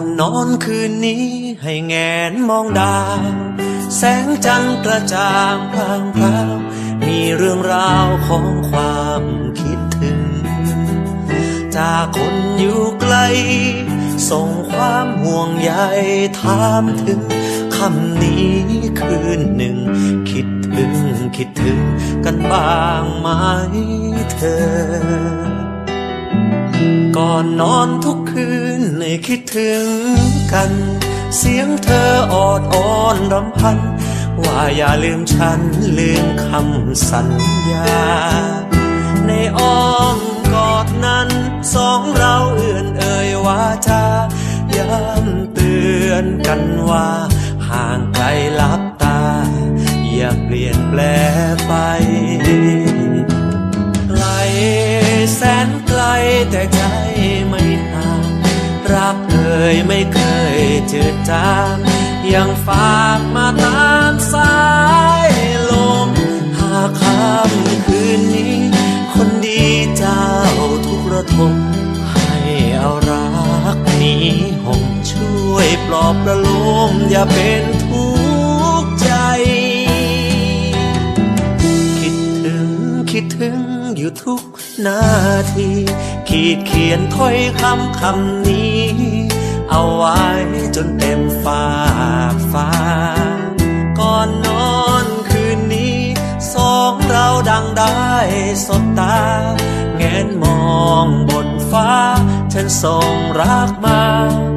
อนนอนคืนนี้ให้แงนมองดาว แสงจันทร์กระจ่างพรางพราวมีเรื่องราวของความคิดถึง จากคนอยู่ไกล ส่งความห่วงใยถามถึงคำนี้คืนหนึ่ง คิดถึงคิดถึงกันบ้างไหมเธอ ก่อนนอนทุกคืน ให้คิดถึงกัน เสียงเธอออดอ้อนรำพัน ว่าอย่าลืมฉันลืมคำสัญญา ในอ้อมกอดนั้น สองเราเอื่อนเอ่ยว่าจะย้ำเตือนกันว่า ห่างไกลลับตา อย่าเปลี่ยนแปลไป ยไม่เคยจือจางยังฝากมาตามสายลม หากค่ำคืนนี้ คนดีเจ้าทุกระทมให้เอารักนี้ห่มช่วยปลอบประโลมอย่าเป็นทุกข์ใจ คิดถึงคิดถึงอยู่ทุกนาที ขีดเขียนถ้อยคำคำนี้ เอาไว้จนเต็มฝากฟ้า ก่อนนอนคืนนี้สองเราดังได้สบตา แงนมองบนฟ้า ฉันส่งรักมาข้ามฟ้า